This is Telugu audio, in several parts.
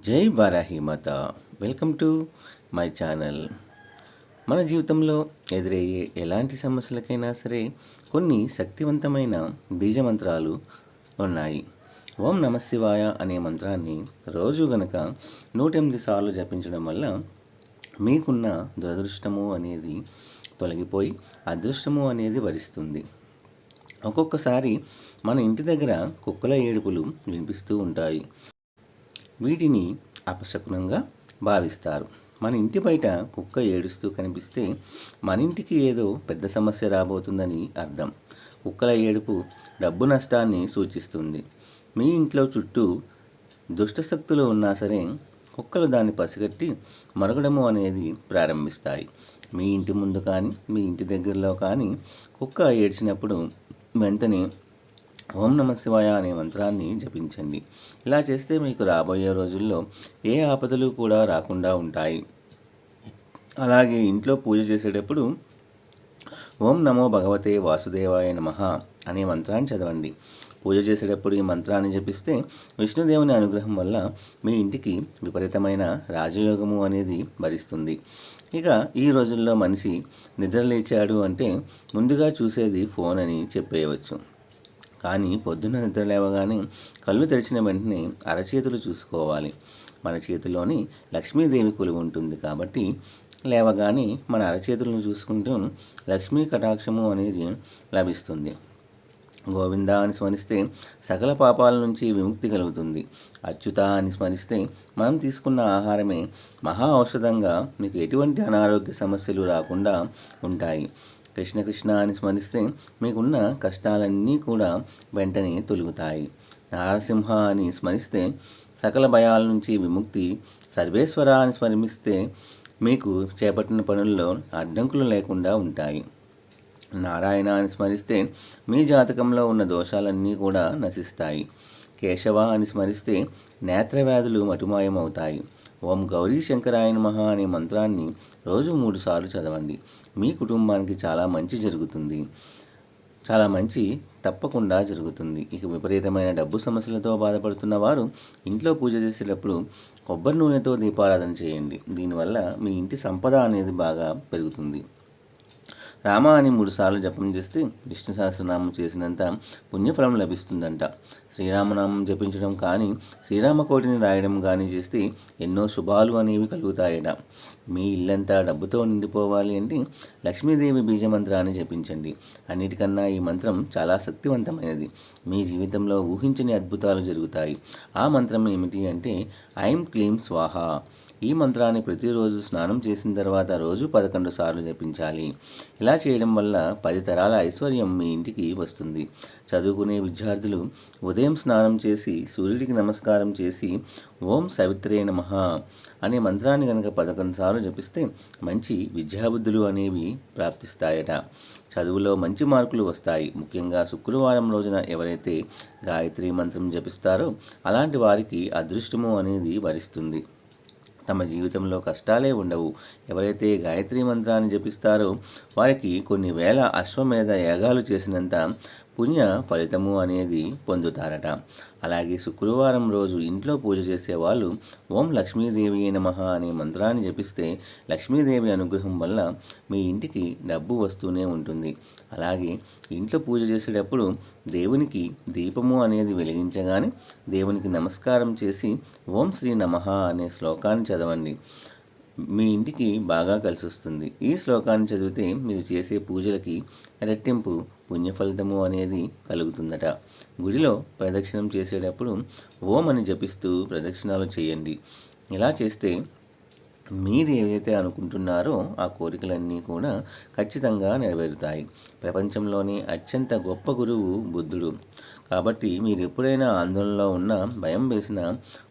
జై Varahimata. Welcome to my channel మన జీవితంలో ఎదురయ్యే ఎలాంటి సమస్యలకైనా సరే కొన్ని శక్తివంతమైన బీజ మంత్రాలు ఉన్నాయి. ఓం నమ శివాయ అనే మంత్రాన్ని రోజు గనక నూట ఎనిమిది సార్లు జపించడం వల్ల మీకున్న దురదృష్టము అనేది తొలగిపోయి అదృష్టము అనేది వరిస్తుంది. ఒక్కొక్కసారి మన ఇంటి దగ్గర కుక్కల ఏడుపులు వినిపిస్తూ ఉంటాయి. వీటిని అపశకునంగా భావిస్తారు. మన ఇంటి బయట కుక్క ఏడుస్తూ కనిపిస్తే మన ఇంటికి ఏదో పెద్ద సమస్య రాబోతుందని అర్థం. కుక్కల ఏడుపు డబ్బు నష్టాన్ని సూచిస్తుంది. మీ ఇంట్లో చుట్టూ దుష్టశక్తులు ఉన్నా సరే కుక్కలు దాన్ని పసిగట్టి మరగడము అనేది ప్రారంభిస్తాయి. మీ ఇంటి ముందు కానీ మీ ఇంటి దగ్గరలో కానీ కుక్క ఏడ్చినప్పుడు వెంటనే ఓం నమ శివాయ అనే మంత్రాన్ని జపించండి. ఇలా చేస్తే మీకు రాబోయే రోజుల్లో ఏ ఆపదలు కూడా రాకుండా ఉంటాయి. అలాగే ఇంట్లో పూజ చేసేటప్పుడు ఓం నమో భగవతే వాసుదేవాయ నమ అనే మంత్రాన్ని చదవండి. పూజ చేసేటప్పుడు ఈ మంత్రాన్ని జపిస్తే విష్ణుదేవుని అనుగ్రహం వల్ల మీ ఇంటికి విపరీతమైన రాజయోగము అనేది భరిస్తుంది. ఇక ఈ రోజుల్లో మనిషి నిద్రలేచాడు అంటే ముందుగా చూసేది ఫోన్ అని చెప్పేయవచ్చు. కానీ పొద్దున్న నిద్ర లేవగానే కళ్ళు తెరిచిన వెంటనే అరచేతులు చూసుకోవాలి. మన చేతిలోని లక్ష్మీదేవి కొలువు ఉంటుంది కాబట్టి లేవగానే మన అరచేతులను చూసుకుంటూ లక్ష్మీ కటాక్షము అనేది లభిస్తుంది. గోవింద అని స్మరిస్తే సకల పాపాల నుంచి విముక్తి కలుగుతుంది. అచ్యుత అని స్మరిస్తే మనం తీసుకున్న ఆహారమే మహా ఔషధంగా మీకు ఎటువంటి అనారోగ్య సమస్యలు రాకుండా ఉంటాయి. కృష్ణ కృష్ణ అని స్మరిస్తే మీకున్న కష్టాలన్నీ కూడా వెంటనే తొలుగుతాయి. నారసింహ అని స్మరిస్తే సకల భయాల నుంచి విముక్తి సర్వేశ్వర అని స్మరిస్తే మీకు చేపట్టిన పనుల్లో అడ్డంకులు లేకుండా ఉంటాయి. నారాయణ అని స్మరిస్తే మీ జాతకంలో ఉన్న దోషాలన్నీ కూడా నశిస్తాయి. కేశవ అని స్మరిస్తే నేత్రవ్యాధులు మటుమాయం అవుతాయి ఓం గౌరీ శంకరాయ నమః అనే మంత్రాన్ని రోజు మూడు సార్లు చదవండి. మీ కుటుంబానికి చాలా మంచి జరుగుతుంది. చాలా మంచి తప్పకుండా జరుగుతుంది. ఇక విపరీతమైన డబ్బు సమస్యలతో బాధపడుతున్న వారు ఇంట్లో పూజ చేసేటప్పుడు కొబ్బరి నూనెతో దీపారాధన చేయండి. దీనివల్ల మీ ఇంటి సంపద అనేది బాగా పెరుగుతుంది. రామ అని మూడుసార్లు జపం చేస్తే విష్ణు సహస్రనామం చేసినంత పుణ్యఫలం లభిస్తుందంట. శ్రీరామనామం జపించడం కానీ శ్రీరామకోటిని రాయడం కానీ చేస్తే ఎన్నో శుభాలు అనేవి కలుగుతాయట. మీ ఇల్లంతా డబ్బుతో నిండిపోవాలి అంటే లక్ష్మీదేవి బీజమంత్రాన్ని జపించండి. అన్నిటికన్నా ఈ మంత్రం చాలా శక్తివంతమైనది. మీ జీవితంలో ఊహించని అద్భుతాలు జరుగుతాయి. ఆ మంత్రం ఏమిటి అంటే ఐం క్లీం స్వాహ. ఈ మంత్రాన్ని ప్రతిరోజు స్నానం చేసిన తర్వాత రోజు పదకొండు సార్లు జపించాలి. ఇలా చేయడం వల్ల పది తరాల ఐశ్వర్యం మీ ఇంటికి వస్తుంది. చదువుకునే విద్యార్థులు ఉదయం స్నానం చేసి సూర్యుడికి నమస్కారం చేసి ఓం సవిత్రే నమ అనే మంత్రాన్ని కనుక పదకొండు సార్లు జపిస్తే మంచి విద్యాబుద్ధులు అనేవి ప్రాప్తిస్తాయట. చదువులో మంచి మార్కులు వస్తాయి. ముఖ్యంగా శుక్రవారం రోజున ఎవరైతే గాయత్రి మంత్రం జపిస్తారో అలాంటి వారికి అదృష్టము అనేది వరిస్తుంది. తమ జీవితంలో కష్టాలే ఉండవు. ఎవరైతే గాయత్రి మంత్రాన్ని జపిస్తారో వారికి కొన్ని వేల అశ్వమేధ యాగాలు చేసినంత పుణ్య ఫలితము అనేది పొందుతారట. అలాగే శుక్రవారం రోజు ఇంట్లో పూజ చేసేవాళ్ళు ఓం లక్ష్మీదేవి నమ అనే మంత్రాన్ని జపిస్తే లక్ష్మీదేవి అనుగ్రహం వల్ల మీ ఇంటికి డబ్బు వస్తూనే ఉంటుంది. అలాగే ఇంట్లో పూజ చేసేటప్పుడు దేవునికి దీపము అనేది వెలిగించగానే దేవునికి నమస్కారం చేసి ఓం శ్రీ నమ అనే శ్లోకాన్ని చదవండి. మీ ఇంటికి బాగా కలిసి వస్తుంది ఈ శ్లోకాన్ని చదివితే మీరు చేసే పూజలకి రెట్టింపు పుణ్యఫలితము అనేది కలుగుతుందట. గుడిలో ప్రదక్షిణం చేసేటప్పుడు ఓం అని జపిస్తూ ప్రదక్షిణాలు చేయండి. ఇలా చేస్తే మీరు ఏదైతే అనుకుంటున్నారో ఆ కోరికలన్నీ కూడా ఖచ్చితంగా నెరవేరుతాయి. ప్రపంచంలోనే అత్యంత గొప్ప గురువు బుద్ధుడు. కాబట్టి మీరు ఎప్పుడైనా ఆందోళనలో ఉన్న భయం వేసిన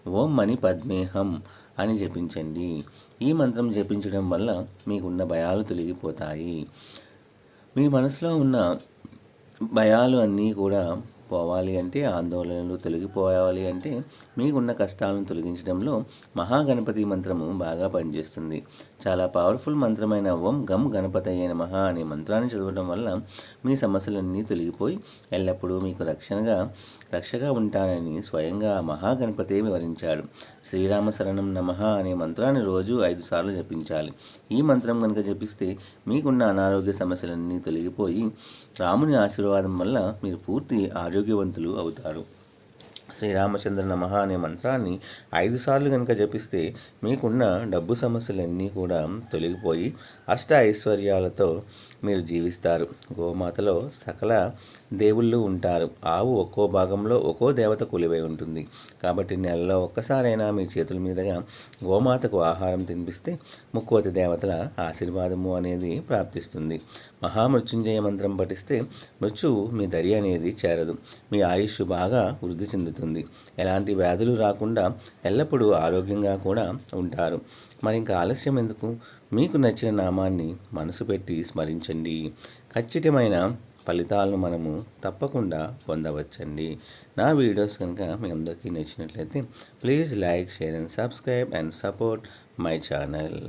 ఓం మణి పద్మేహం అని జపించండి. ఈ మంత్రం జపించడం వల్ల మీకున్న భయాలు తొలగిపోతాయి. మీ మనసులో ఉన్న భయాలు అన్నీ కూడా పోవాలి అంటే ఆందోళనలు తొలగిపోవాలి అంటే మీకున్న కష్టాలను తొలగించడంలో మహాగణపతి మంత్రము బాగా పనిచేస్తుంది. చాలా పవర్ఫుల్ మంత్రమైన ఓం గణపతి అయిన మహా అనే మంత్రాన్ని చదవడం వల్ల మీ సమస్యలన్నీ తొలగిపోయి ఎల్లప్పుడూ మీకు రక్షణగా రక్షగా ఉంటానని స్వయంగా మహాగణపతే వివరించాడు. శ్రీరామ శరణం నమః అనే మంత్రాన్ని రోజు ఐదు సార్లు జపించాలి. ఈ మంత్రం కనుక జపిస్తే మీకున్న అనారోగ్య సమస్యలన్నీ తొలగిపోయి రాముని ఆశీర్వాదం వల్ల మీరు పూర్తి ఆరోగ్య ఆరోగ్యవంతులు అవుతారు. శ్రీరామచంద్ర నమ అనే మంత్రాన్ని ఐదు సార్లు కనుక జపిస్తే మీకున్న డబ్బు సమస్యలన్నీ కూడా తొలగిపోయి అష్ట ఐశ్వర్యాలతో మీరు జీవిస్తారు. గోమాతలో సకల దేవుళ్ళు ఉంటారు. ఆవు ఒక్కో భాగంలో ఒక్కో దేవత కొలివై ఉంటుంది. కాబట్టి నెలలో ఒక్కసారైనా మీ చేతుల మీదుగా గోమాతకు ఆహారం తినిపిస్తే ముక్కోతి దేవతల ఆశీర్వాదము అనేది ప్రాప్తిస్తుంది. మహామృత్యుంజయ మంత్రం పఠిస్తే మృత్యువు మీ దరి అనేది చేరదు. మీ ఆయుష్ బాగా వృద్ధి చెందుతుంది. ఎలాంటి వ్యాధులు రాకుండా ఎల్లప్పుడూ ఆరోగ్యంగా కూడా ఉంటారు. మరి ఇంకా ఆలస్యం ఎందుకు? మీకు నచ్చిన నామాన్ని మనసు పెట్టి స్మరించండి. ఖచ్చితమైన ఫలితాలను మనము తప్పకుండా పొందవచ్చండి. నా వీడియోస్ కనుక మీ అందరికీ నచ్చినట్లయితే please like share and subscribe and support my channel.